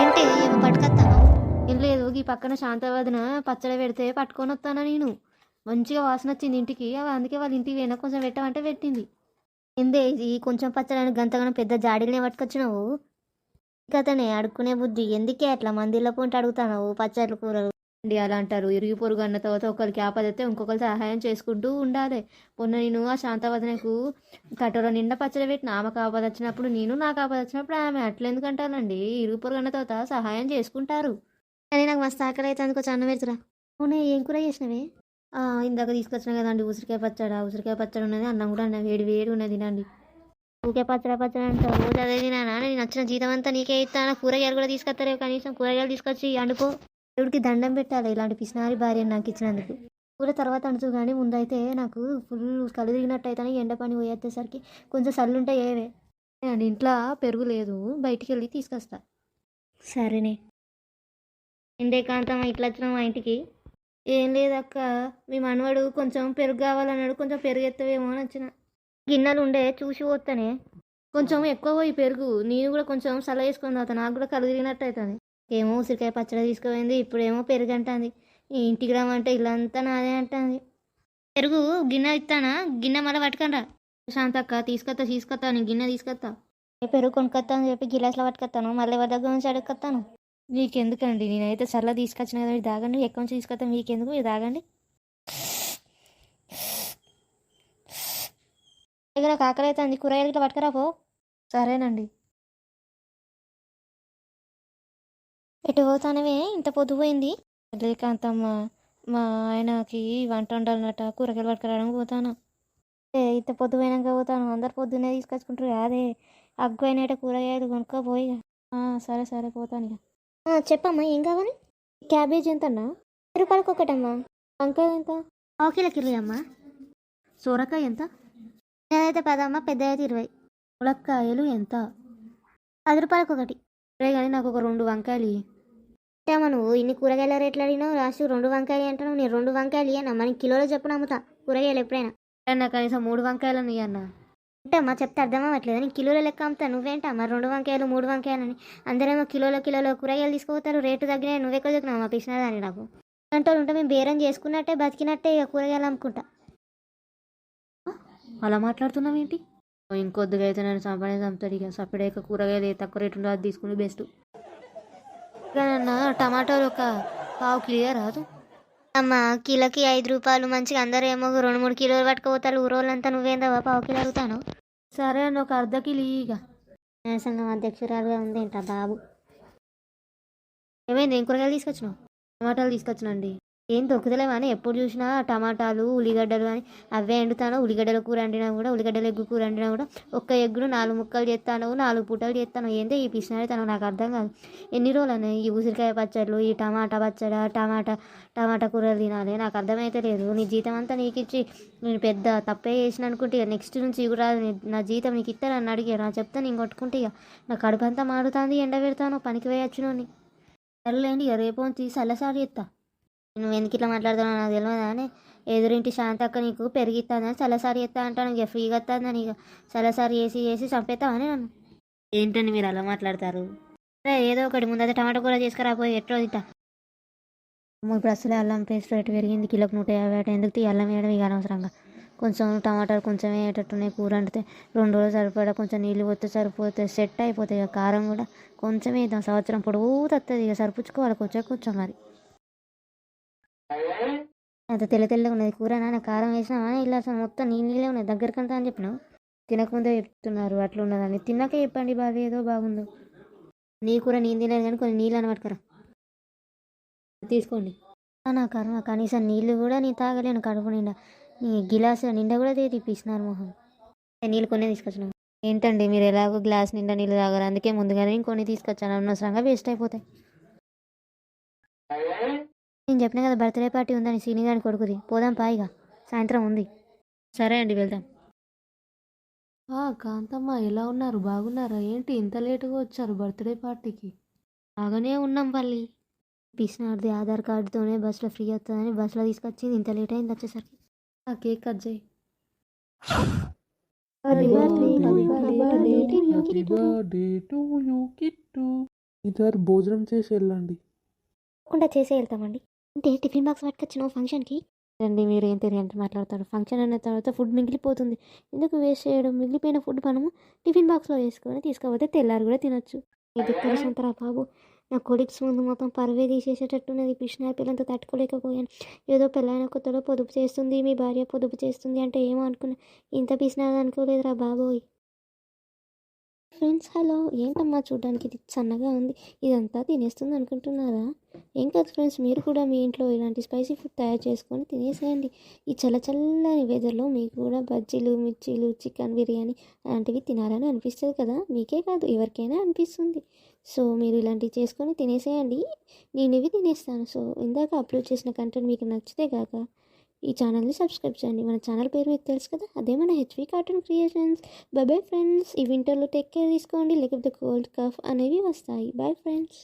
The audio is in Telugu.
ఏంటి? ఏమో పట్టుకొస్తాను? ఏం లేదు ఈ పక్కన శాంతవదన పచ్చడి పెడితే పట్టుకొని వస్తానా నేను. మంచిగా వాసన వచ్చింది ఇంటికి. అవి అందుకే వాళ్ళ ఇంటికి పోయినా కొంచెం పెట్టమంటే పెట్టింది. ఎందే ఇది? కొంచెం పచ్చడి గంతగానం పెద్ద జాడీలనే పట్టుకొచ్చినావు? కథనే అడుక్కునే బుద్ధి. ఎందుకే అట్లా మందిలో పోంటి అడుగుతావు పచ్చళ్ళు కూరలు? అండి అలా అంటారు. ఇరుగు పొరుగు అన్న తర్వాత ఒకరికి ఆపదైతే ఇంకొకరు సహాయం చేసుకుంటూ ఉండాలి. మొన్న నేను ఆ శాంతవదనకు కటోర నిండా పచ్చడి పెట్టిన. ఆమెకు ఆపద వచ్చినప్పుడు నేను నాకు ఆపద వచ్చినప్పుడు ఆమె అట్లా ఎందుకంటానండి? ఇరుగు పొరుగు అన్న తర్వాత సహాయం చేసుకుంటారు. కానీ నాకు మస్తు ఆకలి అయితే అందుకో చన్న పెడుతురా. అవునే ఏం కూర చేసినవే? ఇందాక తీసుకొచ్చిన కదండి ఉసిరికాయ పచ్చడి. ఉసిరికాయ పచ్చడి ఉన్నది అన్నం కూడా అన్న. వేడి వేడి ఉన్నది తినండి. ఊకే పచ్చడి పచ్చడి అంటే రోజు అదే తినానా? నేను వచ్చిన జీతం అంతా నీకే ఇస్తాను కూరగాయలు కూడా తీసుకొస్తారే కనీసం. కూరగాయలు తీసుకొచ్చి అండుకో దేవుడికి దండం పెట్టాలి? ఇలాంటి పిసినారి భార్య నాకు ఇచ్చినందుకు. కూర తర్వాత అంటూ కానీ ముందైతే నాకు ఫుల్ కళ్ళు తిరిగినట్టు అయితే ఎండ పని పోయేసరికి కొంచెం సల్లుంటే ఏవే అండి ఇంట్లో పెరుగు లేదు బయటికి వెళ్ళి తీసుకొస్తా. సరేనే. ఇందే ఇట్లా వచ్చిన మా ఇంటికి? ఏం లేదక్క మీ మనవడు కొంచెం పెరుగు కావాలన్నాడు కొంచెం పెరుగు ఎత్తవేమో అని వచ్చిన. గిన్నెలు ఉండే చూసి పోతానే కొంచెం ఎక్కువ పోయి పెరుగు నేను కూడా కొంచెం సల వేసుకొని తాగుతా నాకు కూడా కలిగినట్టు తిరిగినట్టు అవుతుంది ఏమో ఉసిరికాయ పచ్చడి తీసుకుపోయింది ఇప్పుడేమో పెరుగు అంటుంది. ఇంటికి రమ్మంటే ఇల్లంతా నాదే అంటుంది. పెరుగు గిన్నె ఇస్తానా? గిన్నె మళ్ళీ పట్టుకనరా శాంతక్క తీసుకొస్తా తీసుకొస్తా నేను గిన్నె తీసుకొస్తా ఏ పెరుగు కొనుక్కొస్తా అని చెప్పి గిలాస్లో పట్టుకొస్తాను మళ్ళీ ఎవరి దగ్గర నుంచి అడుగుతాను మీకెందుకండి నేనైతే చల్ల తీసుకొచ్చిన కదా మీరు తాగండి. ఎక్కడి నుంచి తీసుకొస్తా మీకెందుకు? మీరు తాగండి. దగ్గర కాకర అయితే అంది కూరగాయలు ఇట్లా పట్టుకురా పో. సరేనండి. ఎటు పోతానవే? ఇంత పొద్దుపోయింది లేకాంతమ్మ మా ఆయనకి వంట వండాలన్నట కూరగాయలు పట్టుకురావడానికి పోతాను. ఏ ఇంత పొద్దుపోయినాక పోతాను. అందరు పొద్దున్నే తీసుకొచ్చుకుంటారు అదే అగ్గు అయినట్టు కూరగాయలు కొనుక్కోపోయి సరే సరే పోతాను ఇక. చెప్పమ్మా ఏం కావాలి? క్యాబేజ్ ఎంత పది రూపాయలకి ఒకటమ్మా. వంకాయ ఎంత? కిలో కిలో అమ్మా. సొరకాయ ఎంత? నేనైతే పదమ్మా పెద్ద అయితే ఇరవై. ములక్కాయలు ఎంత? పది రూపాయలకి ఒకటి. సరే కానీ నాకు ఒక రెండు వంకాయలు. ఏమో నువ్వు ఇన్ని కూరగాయల రేట్లు అడిగినావు లాస్ట్ రెండు వంకాయలు అంటున్నావు నేను రెండు వంకాయలు ఇయ్యనా? మనకి కిలోలో చెప్పున అమ్ముతా కూరగాయలు ఎప్పుడైనా. అన్న కనీసం మూడు వంకాయలు ఇయ్యన్నా అంటే అమ్మా చెప్తే అర్థం అవ్వట్లేదు నేను కిలోల లెక్క అమ్ముతా నువ్వేంటమ్మా రెండు వంకాయలు మూడు వంకాయలు అని అందరేమో కిలోల కిలోలో కూరగాయలు తీసుకుపోతారు రేటు తగ్గినాయి నువ్వెక్కడ చెప్తున్నావు మా పిచ్చినదాన్ని నాకు? అంటే ఉంటే మేము బేరం చేసుకున్నట్టే బతికినట్టే ఇక కూరగాయలు అమ్ముకుంటా. అలా మాట్లాడుతున్నావు ఏంటి ఇంకొద్దుగా అయితే నేను సంపాదన చంపుతాడు ఇక. సపరేట్గా కూరగాయలు ఏ తక్కువ రేటు ఉందో అది తీసుకుని బెస్ట్. అన్న టమాటాలు ఒక పావు కిలో రాదు అమ్మ కిలోకి ఐదు రూపాయలు మంచిగా అందరూ ఏమో రెండు మూడు కిలోలు పట్టుకుపోతారు ఊరోళ్ళంతా నువ్వేందవా పావు కిలో అడుగుతాను సరే అండి ఒక అర్ధ కిలో ఇక. సంఘం అధ్యక్షురాలుగా ఉంది ఏంటా బాబు? ఏమైంది ఏం కూరగాయలు తీసుకొచ్చినావు? టమాటాలు తీసుకొచ్చినండి. ఏం దొరుకుతలేవా అని ఎప్పుడు చూసినా టమాటాలు ఉల్లిగడ్డలు అని అవే వండుతాను. ఉల్లిగడ్డల కూర వండినా కూడా ఉల్లిగడ్డల ఎగ్గు కూర వండినా కూడా ఒక్క ఎగ్గును నాలుగు ముక్కలు చేస్తాను నాలుగు పూటలు చేస్తాను. ఏందో ఈ పిసినారి తను? నాకు అర్థం కాదు. ఎన్ని రోజులు అన్నాయి ఈ ఉసిరికాయ పచ్చళ్ళు ఈ టమాటా పచ్చడ టమాటా టమాటా కూరలు తినాలి? నాకు అర్థమైతే లేదు. నీ జీతం అంతా నీకు ఇచ్చి నేను పెద్ద తప్పే చేసిన అనుకుంటే ఇక నెక్స్ట్ నుంచి కూడా నా జీతం నీకు ఇస్తానని అడిగారు. నా చెప్తే నేను కొట్టుకుంటే ఇక నా కడుపు అంతా మారుతుంది ఎండ పెడతాను పనికి వేయచ్చునని సరేలేండి ఇక రేపు తీసి చల్లసారి చేస్తాను నువ్వు ఎందుకు ఇట్లా మాట్లాడుతున్నావు నాకు తెలియదా అని. ఎదురింటి శాంతక్క నీకు పెరిగిస్తుందని చల్లసారి చేస్తా అంటాను ఇక ఫ్రీగా వస్తుందని ఇక చల్లసారి చేసి చేసి చంపేస్తామని నన్ను. ఏంటండి మీరు అలా మాట్లాడతారు? అరే ఏదో ఒకటి ముందైతే టమాటా కూర చేసుకురాపోయి ఎట్లా తింటా. ఇప్పుడు అసలే అల్లం పేస్ట్ రేటు పెరిగింది. కిలోకి నూట యాభై అటు ఎందుకు తీ అల్లం వేయడం ఇక అనవసరంగా. కొంచెం టమాటాలు కొంచెం వేయటట్టున్నాయి కూర వండితే రెండు రోజులు సరిపడా కొంచెం నీళ్ళు పోతే సరిపోతే సెట్ అయిపోతాయి ఇక కారం కూడా కొంచెం వేద్దాం. సంవత్సరం పొడవు తస్తుంది ఇక సరిపుచ్చుకోవాలి కొంచెం కొంచెం మరి. అంత తెల్ల తెల్లగా ఉన్నది. కూర నాన్న కారం వేసినావా ఇలా అసలు మొత్తం నీళ్ళు నీళ్ళే ఉన్నాయి. దగ్గరకంతా అని చెప్పినావు. తినకముందే చెప్తున్నారు. అట్లా ఉన్నదని తిన్నాక చెప్పండి బావి ఏదో బాగుందో. నీ కూర నేను తినలేదు కానీ కొన్ని నీళ్ళు అనబట్టుకరా తీసుకోండి. నా కర్మ. కనీసం నీళ్ళు కూడా నేను తాగలేను. కడుపు నిండా. నీ గిలాసు నిండా కూడా తీపిస్తున్నారు మొహం. నీళ్ళు కొన్ని తీసుకొచ్చినావు ఏంటండి మీరు ఎలాగో గ్లాస్ నిండా నీళ్ళు తాగరు? అందుకే ముందుగానే ఇంకొన్ని తీసుకొచ్చాను. అనవసరంగా వేస్ట్ అయిపోతాయి. నేను చెప్పిన కదా బర్త్డే పార్టీ ఉందని సీని గారి కొడుకుది. పోదాం పాయిగా సాయంత్రం ఉంది. సరే అండి వెళ్దాం. ఆ, కాంతమ్మ ఎలా ఉన్నారు? బాగున్నారా? ఏంటి ఇంత లేటుగా వచ్చారు బర్త్డే పార్టీకి? బాగానే ఉన్నాం పల్లి. పిసినాడిది ఆధార్ కార్డుతోనే బస్సులో ఫ్రీ అవుతుందని బస్సులో తీసుకొచ్చింది. ఇంత లేట్ అయింది వచ్చేసరికి. ఆ కేక్ కట్ చేయి. ఈసారి భోజనం చేసి వెళ్ళండి. తప్పకుండా చేసే వెళ్తామండి. అంటే టిఫిన్ బాక్స్ పట్టుకొచ్చిన ఫంక్షన్కి. రండి మీరు ఏం తెలియంటే మాట్లాడతారు. ఫంక్షన్ అన్న తర్వాత ఫుడ్ మిగిలిపోతుంది. ఎందుకు వేస్ట్ చేయడం? మిగిలిపోయిన ఫుడ్ మనము టిఫిన్ బాక్స్లో వేసుకొని తీసుకపోతే తెల్లారి కూడా తినొచ్చు. ఇది కలిసంతరా బాబు. నా కొలిక్స్ ముందు మొత్తం పరువే తీసేసేటట్టున్నది. పిచ్చినారి పిల్లలతో తట్టుకోలేకపోయాను. ఏదో పెళ్ళైన కొత్తలో పొదుపు చేస్తుంది. మీ భార్య పొదుపు చేస్తుంది అంటే ఏమో అనుకున్నా. ఇంత పిసినాది అనుకోలేదురా బాబోయ్. Friends hello. ఏంటమ్మా చూడడానికి ఇది సన్నగా ఉంది? ఇదంతా తినేస్తుంది అనుకుంటున్నారా? ఏం కాదు ఫ్రెండ్స్ మీరు కూడా మీ ఇంట్లో ఇలాంటి స్పైసీ ఫుడ్ తయారు చేసుకొని తినేసేయండి. ఈ చల్ల చల్లని వెదర్లో మీకు కూడా బజ్జీలు మిర్చీలు చికెన్ బిర్యానీ అలాంటివి తినాలని అనిపిస్తుంది కదా? మీకే కాదు ఎవరికైనా అనిపిస్తుంది. సో మీరు ఇలాంటివి చేసుకొని తినేసేయండి. నేను ఇవి తినేస్తాను. సో ఇందాక అప్లోడ్ చేసిన కంటెంట్ మీకు నచ్చితే కాక ఈ ఛానల్ని సబ్స్క్రైబ్ చేయండి. మన ఛానల్ పేరు మీకు తెలుసు కదా? అదే మన HV cartoon creations bye bye friends ఈ వింటర్లో టేక్ కేర్ తీసుకోండి. లేకపోతే కోల్డ్ కఫ్ అనేవి వస్తాయి. Bye friends